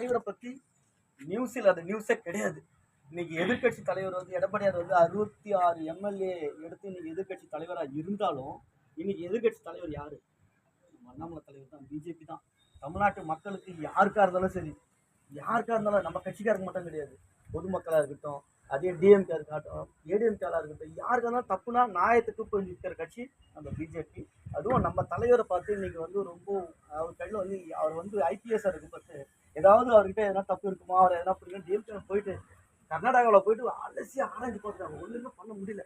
தலைவரை பத்தி நியூஸில் அது நியூஸே கிடையாது. இன்னைக்கு எதிர்க்கட்சி தலைவர் வந்து எடப்பாடியார் வந்து அறுபத்தி ஆறு எம்எல்ஏ எடுத்து இன்னைக்கு எதிர்க்கட்சி தலைவராக இருந்தாலும் இன்னைக்கு எதிர்கட்சி தலைவர் யாரு? மண்ணாமலை அண்ணாமலை தலைவர் தான் பிஜேபி தான். தமிழ்நாட்டு மக்களுக்கு யாருக்கா இருந்தாலும் சரி யாருக்கா இருந்தாலும் நம்ம கட்சிக்காரங்க மட்டும் கிடையாது. பொதுமக்களாக இருக்கட்டும் அதே டிஎம்கே இருக்கட்டும் ஏடிஎம்கேலாக இருக்கட்டும் யாருக்கா இருந்தாலும் தப்புனா நியாயத்துக்கு போய் நிற்கிற கட்சி அந்த பிஜேபி அதுவும் நம்ம தலைவரை பார்த்து இன்னைக்கு வந்து ரொம்ப அவர் கையில் வந்து அவர் வந்து ஐபிஎஸ்ஸாக இருக்கு பார்த்து ஏதாவது அவர்கிட்ட எதனா தப்பு இருக்குமா? அவர் எதனா புரியல டிஎம்கே போயிட்டு கர்நாடகாவில் போயிட்டு அலசி ஆராய்ஞ்சு பார்க்குறாங்க ஒன்றுமே பண்ண முடியல.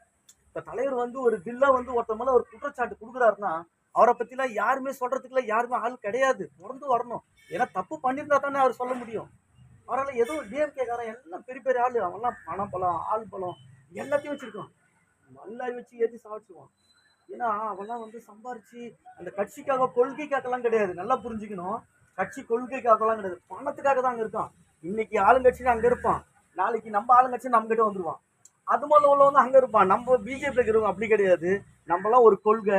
இப்போ தலைவர் வந்து ஒரு பில்லை வந்து ஒருத்த மேலே ஒரு குற்றச்சாட்டு கொடுக்குறாருன்னா அவரை பற்றிலாம் யாருமே சொல்கிறதுக்குலாம் யாருமே ஆள் கிடையாது. தொடர்ந்து வரணும். ஏன்னா தப்பு பண்ணியிருந்தா தானே அவர் சொல்ல முடியும். அவரால் ஏதோ டிஎம்கேக்காரன் எல்லாம் பெரிய பெரிய ஆள். அவன்லாம் பணம் பழம் ஆள் பழம் எல்லாத்தையும் வச்சுருக்கான். மல்லாரி வச்சு ஏற்றி சாப்பிடுவான் ஏன்னா அவெல்லாம் வந்து சம்பாரிச்சு அந்த கட்சிக்காக கொள்கைக்காகலாம் கிடையாது. நல்லா புரிஞ்சுக்கணும். கட்சி கொள்கைக்காகலாம் கிடையாது. பணத்துக்காக தான் அங்கே இருக்கான் இன்னைக்கு ஆளுங்கட்சி அங்கே இருப்பான். நாளைக்கு நம்ம ஆளுங்கட்சி நம்ம கிட்ட அது முதல்ல உள்ளவங்க அங்கே இருப்பான். நம்ம பிஜேபி இருக்கிறவங்க அப்படி கிடையாது. நம்மலாம் ஒரு கொள்கை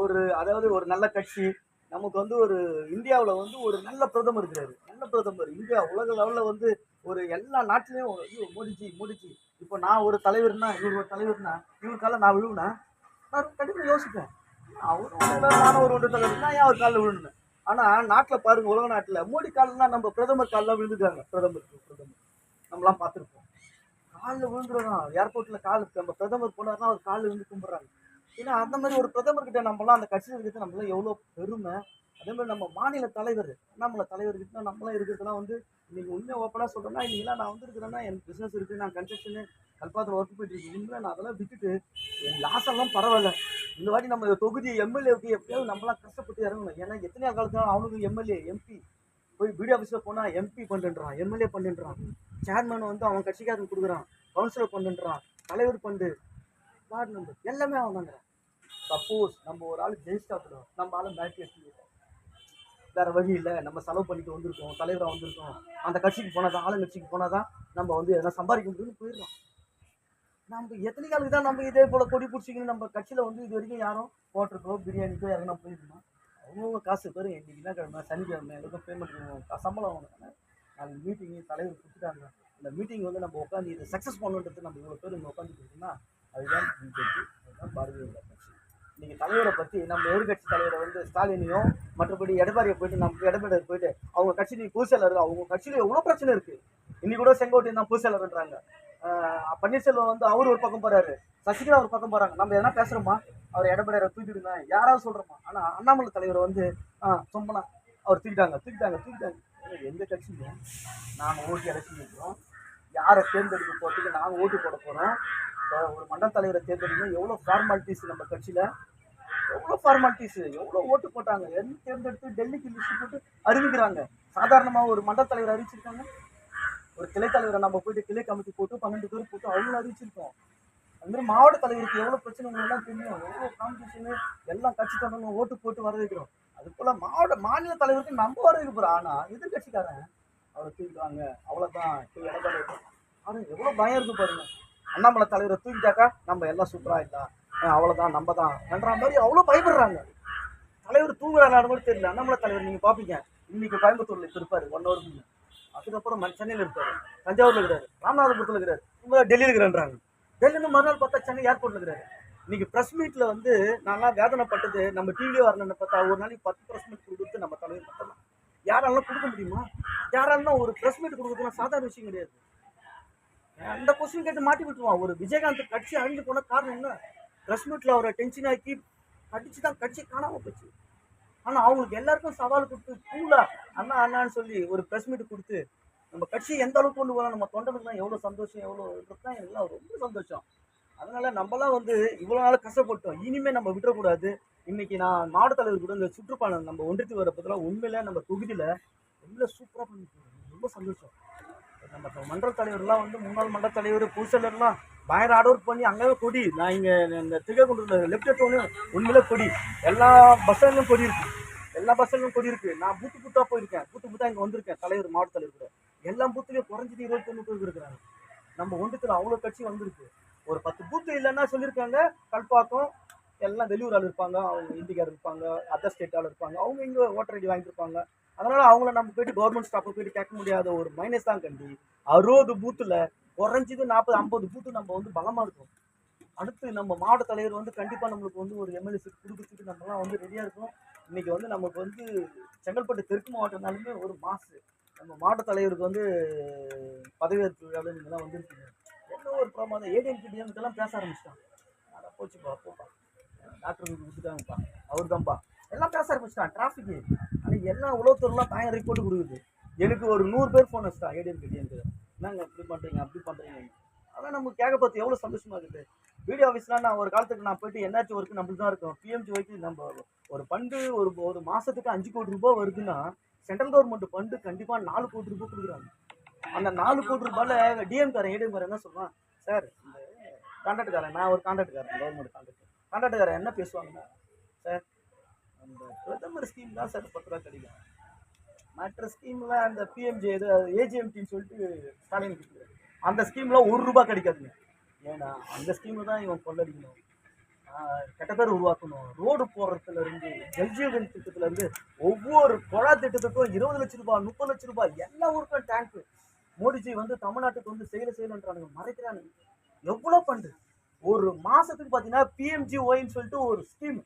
ஒரு அதாவது ஒரு நல்ல கட்சி. நமக்கு வந்து ஒரு இந்தியாவில் வந்து ஒரு நல்ல பிரதமர் இருக்கிறாரு. நல்ல பிரதமர். இந்தியா உலக லெவலில் வந்து ஒரு எல்லா நாட்டிலையும் ஐயோ மோடிஜி மோடிஜி. இப்போ நான் ஒரு தலைவர்னா இவர் ஒரு தலைவர்னா இவருக்கால நான் விழுவுனா? நான் கண்டிப்பாக யோசிப்பேன். அவர் ஒன்று ஒரு ஒன்று தலைவர். நான் ஏன் அவர் காலில் விழுனேன் ஆனால் நாட்டில் பாருங்க உலக நாட்டில். மோடி காலெல்லாம் நம்ம பிரதமர் காலெல்லாம் விழுந்துருக்காங்க பிரதமர் பிரதமர். நம்மலாம் பார்த்துருப்போம். காலில் விழுந்துருவோம் ஏர்போர்ட்டில் கால் நம்ம பிரதமர் போனார்னா அவர் காலில் விழுந்து கும்பிட்றாங்க. ஏன்னா அந்த மாதிரி ஒரு பிரதமர்கிட்ட நம்மளாம் அந்த கட்சியில் இருக்கிறது நம்மளாம் எவ்வளோ பெருமை. அதே மாதிரி நம்ம மாநில தலைவர் அண்ணாமலை தலைவர் கிட்ட நம்மளாம் இருக்கிறதுலாம் வந்து இன்னைக்கு உண்மையை ஓப்பனாக சொல்கிறேன்னா இன்னைக்கெல்லாம் நான் வந்துருக்கிறேன்னா என் பிஸ்னஸ் இருக்குது நான் கன்ஸ்ட்ரக்ஷனு கல்பாத்தில் ஒர்க் போயிட்டு இருக்கு. உண்மையில நான் அதெல்லாம் விட்டுட்டு என் லாஸ் எல்லாம் பரவாயில்ல. இந்த வாட்டி நம்ம தொகுதி எம்எல்ஏவுக்கு எப்படியாவது நம்மளாம் கஷ்டப்பட்டு இறங்கணும். ஏன்னா எத்தனை காலத்துல அவனுக்கு எம்எல்ஏ எம்பி போய் பிடி ஆஃபீஸில் போனால் எம்பி பண்ணுன்றான் எம்எல்ஏ பண்ணுன்றான் சேர்மன் வந்து அவன் கட்சிக்காரன் கொடுக்குறான் கவுன்சிலர் பண்ணுன்றான் தலைவர் பண்டு வார்டு மெம்பர் எல்லாமே அவன் தாங்க சப்போஸ் நம்ம ஒரு ஆள் ஜெயிஸ்டா நம்ம ஆளு பேட்டரி எடுத்து வேற வழி இல்லை. நம்ம செலவு பண்ணிட்டு வந்திருக்கோம் தலைவராக வந்திருக்கோம். அந்த கட்சிக்கு போனாதான் ஆளுங்கட்சிக்கு போனாதான் நம்ம வந்து எதனா சம்பாதிக்க முடியும்னு போயிடலாம் நம்ம எத்தனை காலுக்கு தான் நம்ம இதே போல கொடி பிடிச்சிக்கின்னு நம்ம கட்சியில் வந்து இது வரைக்கும் யாரும் ஹோட்டலுக்கோ பிரியாணிக்கோ யாருன்னா போயிருக்கோமா? அவங்கவுங்க காசு பேரும் இன்னைக்கு என்ன கிழமை சனிக்கிழமை எல்லாருக்கும் பேமெண்ட் சம்பளம் வாங்கினாங்க நாளைக்கு மீட்டிங்கு தலைவர் கொடுத்துட்டாங்க இந்த மீட்டிங் வந்து நம்ம உட்காந்து இதை சக்ஸஸ் பண்ணுன்றது நம்ம இவ்வளோ பேர் இங்கே உட்காந்துட்டு இருக்கோம்னா அதுதான் பிஜேபி அதுதான் பாரதிய ஜனதா கட்சி. இன்னைக்கு தலைவரை பற்றி நம்ம எதிர்கட்சி தலைவரை வந்து ஸ்டாலினையும் மற்றபடி எடப்பாடியை போயிட்டு நம்ம எடப்பாடி போயிட்டு அவங்க கட்சி நீ பூசலர் அவங்க கட்சியில் எவ்வளோ பிரச்சனை இருக்குது இன்னைக்கு கூட செங்கோட்டையன் தான் பூசலர்ன்றாங்க பன்னீர்செல்வம் வந்து அவர் ஒரு பக்கம் போறாரு. சசிகலா ஒரு பக்கம் போறாங்க. நம்ம எதனா பேசுறோமா? அவர் எடப்பாடியாரை தூக்கிடுங்க. யாராவது சொல்றோமா? ஆனா அண்ணாமலை தலைவர் வந்து சொம்பனா அவர் தூக்கிட்டாங்க தூக்கிட்டாங்க தூக்கிட்டாங்க. எந்த கட்சிங்க? நாங்கள் ஓட்டு எலெக்ஷன் நிற்கிறோம் யாரை தேர்ந்தெடுக்க போகிறதுக்கு நாங்கள் ஓட்டு போட போகிறோம் ஒரு மண்டல தலைவரை தேர்ந்தெடுக்கணும். எவ்வளோ ஃபார்மாலிட்டிஸ் நம்ம கட்சியில் எவ்வளோ ஃபார்மாலிட்டிஸ் எவ்வளோ ஓட்டு போட்டாங்க? எந்த தேர்ந்தெடுத்து டெல்லிக்கு லிஸ்ட் போட்டு அறிவிக்கிறாங்க. சாதாரணமாக ஒரு மண்டல தலைவர் அறிவிச்சிருக்காங்க. ஒரு கிளை தலைவரை நம்ம போயிட்டு கிளை கமிட்டி போட்டு பன்னெண்டு பேர் போட்டு அவ்வளோ அறிவிச்சிருக்கோம். அதுமாதிரி மாவட்ட தலைவருக்கு எவ்வளோ பிரச்சனைகள்லாம் தெரியும்? எவ்வளோ காம்படிஷனு எல்லாம் கட்சி தொடர்ந்து ஓட்டு போட்டு வர வைக்கிறோம் அது போல் மாவட்ட மாநில தலைவருக்கு நம்ம வர வைக்க போகிறோம் ஆனால் எதிர்கட்சிக்காரன் அவரை தூக்கிடுவாங்க அவ்வளோதான் இப்போ எடப்பாடி அவரு எவ்வளோ பயம் இருக்கு பாருங்க. அண்ணாமலை தலைவரை தூக்கிட்டாக்கா நம்ம எல்லாம் சூப்பராக இல்லை. அவ்வளோதான் நம்ம தான் என்ற மாதிரி அவ்வளோ பயப்படுறாங்க. தலைவர் தூங்குறாரு கூட தெரியல. அண்ணாமலை தலைவர் நீங்கள் பார்ப்பீங்க இன்னைக்கு கோயம்புத்தூர்ல இருப்பார் ஒன் ஹவர் அதுக்கப்புறம் சென்னையில் இருக்காரு தஞ்சாவூர்ல இருக்கிறாரு ராமநாதபுரத்தில் இருக்கிறாரு. இவங்க டெல்லியில் இருக்கிறான்றாங்க. டெல்லியில மறுநாள் பார்த்தா சென்னை ஏர்போர்ட்ல இருக்கிறாரு. இன்னைக்கு ப்ரெஸ் மீட்ல வந்து நான்லாம் வேதனைப்பட்டது. நம்ம டிவி வரணும்னு பார்த்தா ஒரு நாளைக்கு பத்து ப்ரெஸ் மீட் கொடுத்து நம்ம தலைவர் பார்த்தலாம் யாராலும் கொடுக்க முடியுமா? யாராலும் ஒரு ப்ரெஸ் மீட் கொடுக்குறதுலாம் சாதாரண விஷயம் கிடையாது. அந்த கொஸ்டின் கேட்டு மாட்டி விட்டுருவான். ஒரு விஜயகாந்த் கட்சி அழிஞ்சு போன காரணம் என்ன? ப்ரெஸ் மீட்டில் அவரை டென்ஷன் ஆக்கி கடிச்சு தான் கட்சி காணாம போச்சு. ஆனா அவங்களுக்கு எல்லாருக்கும் சவால் கொடுத்து கூட அண்ணா அண்ணான்னு சொல்லி ஒரு ப்ரெஸ் மீட் கொடுத்து நம்ம கட்சியை எந்த அளவுக்கு கொண்டு போகலாம் நம்ம தொண்டனுக்குலாம் எவ்வளோ சந்தோஷம் எவ்வளோ இருக்கா எல்லாம் ரொம்ப சந்தோஷம். அதனால நம்மலாம் வந்து இவ்வளோ நாள் கஷ்டப்பட்டோம். இனிமே நம்ம விட்டுறக்கூடாது இன்னைக்கு நான் மாவட்ட தலைவர் கூட இந்த சுற்றுப்பாளர் நம்ம ஒன்றித்து வர பத்திலாம் உண்மையில நம்ம தொகுதியில ரொம்ப சூப்பராக பண்ணி ரொம்ப சந்தோஷம். நம்ம மன்ற தலைவர்லாம் வந்து முன்னாள் மன்ற தலைவர் பூசலர்லாம் பயங்கர ஹார்ட் ஒர்க் பண்ணி அங்கேயே கொடி நான் இங்கே இந்த திருக்ககுண்டத்தில் லெஃப்ட் எடுத்தோடனே உண்மையிலே கொடி. எல்லா பஸ் கொடி இருக்கு. எல்லா பஸ் கொடி இருக்கு. நான் பூத்து பூத்தா போயிருக்கேன். பூத்து பூத்தா இங்கே வந்திருக்கேன். தலைவர் மாவட்ட தலைவர் கூட. எல்லா பூத்துலேயும் குறைஞ்சது இருபத்தொன்று பேர் இருக்கிறாங்க. நம்ம ஒன்றுத்தில் அவ்வளோ கட்சி வந்திருக்கு. ஒரு பத்து பூத்து இல்லைன்னா சொல்லியிருக்காங்க. கல்பாக்கம் எல்லாம் வெளியூர் ஆள் இருப்பாங்க அவங்க இந்திக்கார் இருப்பாங்க அதர் ஸ்டேட் ஆள் இருப்பாங்க அவங்க இங்கே ஓட்டர் ஐடி வாங்கியிருப்பாங்க. அதனால அவங்கள நம்ம போயிட்டு கவர்மெண்ட் ஸ்டாஃபை போயிட்டு கேட்க முடியாத ஒரு மைனஸ் தான் கண்டி. அறுபது பூத்தில் குறைஞ்சது நாற்பது ஐம்பது பூத்து நம்ம வந்து பலமாக இருக்கும். அடுத்து நம்ம மாவட்ட தலைவர் வந்து கண்டிப்பாக நம்மளுக்கு வந்து ஒரு எம்எல்ஏ சீட் கொடுக்கறதுக்கு நம்மலாம் வந்து ரெடியாக இருக்கும். இன்னைக்கு வந்து நமக்கு வந்து செங்கல்பட்டு தெற்கு மாவட்டம்னாலுமே ஒரு மாசு. நம்ம மாவட்ட தலைவருக்கு வந்து பதவியேற்பு விழாவில் நீங்களாம் வந்திருக்கீங்க. என்ன ஒரு பிரமாதம்? ஏடிஎம் கிடிஎம்க்கெல்லாம் பேச ஆரம்பிச்சிட்டாங்க. அதை போச்சுப்பா போப்பா. டாக்டர் கொடுத்துட்டாங்கப்பா அவர் தான்ப்பா எல்லாம் பேச ஆரம்பிச்சிட்டான். டிராஃபிக்கு ஆனால் எல்லாம் உலகத்தூர்லாம் தாயம் ரிப்போர்ட் கொடுக்குது. எனக்கு ஒரு நூறு பேர் ஃபோன் வச்சுட்டான் ஏடிஎம் கிடிஎம்க்கு என்னங்க இப்படி பண்ணுறீங்க அப்படி பண்ணுறீங்க அதான் நமக்கு கேட்க பார்த்து எவ்வளோ சந்தோஷமா இருக்குது. வீடியோ ஆஃபீஸ்லாம் நான் ஒரு காலத்துக்கு நான் போயிட்டு என்ஆர்டி ஒர்க்கு நம்மளுக்கு தான் இருக்கும் பிஎம்ஜி ஒய்க்கு நம்ம ஒரு ஃபண்டு ஒரு ஒரு மாதத்துக்கு அஞ்சு கோடி ரூபாய் வருதுன்னா சென்ட்ரல் கவர்மெண்ட் ஃபண்டு கண்டிப்பாக நாலு கோடி ரூபாய் கொடுக்குறாங்க. அந்த நாலு கோடி ரூபாயில் டிஎம்காரன் ஏடிஎம்காரன் என்ன சொல்லுவான் சார் இந்த கான்ட்ராக்டுக்காரன் நான் ஒரு கான்ட்ராக்டுக்காரன் கவர்மெண்ட் கான்ட்ராக்ட் கான்ட்ராக்டுக்காரன் என்ன பேசுவாங்கன்னா சார் அந்த பிரதமர் ஸ்கீம் தான் சார் பத்து ரூபா கிடைக்கும் மற்ற ஸ்கீமில் அந்த பிஎம்ஜே இது ஏஜிஎம்டின்னு சொல்லிட்டு ஸ்டாலின் அந்த ஸ்கீமில் ஒரு ரூபா கிடைக்காதுங்க. ஏன்னா அந்த ஸ்கீமில் தான் இவன் கொள்ளடிக்கணும். கெட்ட பேர் உருவாக்கணும். ரோடு போடுறதுல இருந்து ஜல்ஜீவன் திட்டத்துல இருந்து ஒவ்வொரு குழா திட்டத்துக்கும் இருபது லட்ச ரூபாய் முப்பது லட்ச ரூபாய் எல்லா ஊருக்கும் டேங்க் மோடிஜி வந்து தமிழ்நாட்டுக்கு வந்து செயல செய்யலன்றானுங்க மறைக்கிறானுங்க. எவ்வளோ பண்ணுது ஒரு மாசத்துக்கு பார்த்தீங்கன்னா பிஎம்ஜி ஒயின்னு சொல்லிட்டு ஒரு ஸ்கீம்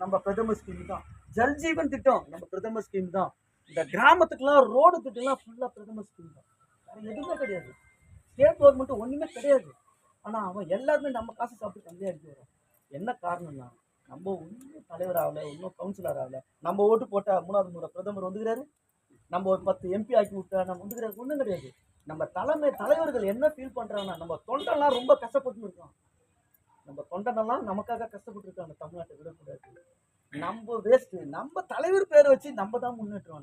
நம்ம பிரதமர் ஸ்கீம் தான். ஜல்ஜீவன் திட்டம் நம்ம பிரதமர் ஸ்கீம் தான். இந்த கிராமத்துக்குலாம் ரோடு திட்டம்லாம் ஃபுல்லாக பிரதமர் ஸ்கீம் தான். வேற எதுவுமே கிடையாது. ஸ்டேட் கவர்மெண்ட் ஒன்றுமே கிடையாது. ஆனால் அவன் எல்லாருமே நம்ம காசு சாப்பிட்டு தந்தையாக இருக்கு வரோம் என்ன காரணம்னா நம்ம ஒன்றும் தலைவர் ஆகல இன்னும் கவுன்சிலர் ஆகல. நம்ம ஓட்டு போட்டால் மூணாவது முறை பிரதமர் வந்துக்கிறாரு. நம்ம ஒரு பத்து எம்பி ஆக்கி விட்டா நம்ம வந்துக்கிறாரு. ஒன்றும் கிடையாது. நம்ம தலைமை தலைவர்கள் என்ன ஃபீல் பண்ணுறாங்கன்னா நம்ம தொண்டெல்லாம் ரொம்ப கஷ்டப்பட்டு இருக்கோம் நம்ம தொண்டனெல்லாம் நமக்காக கஷ்டப்பட்டு இருக்காங்க தமிழ்நாட்டை விடக்கூடாது. நம்ம வேஸ்ட்டு நம்ம தலைவர் பேரை வச்சு நம்ம தான் முன்னேற்றம்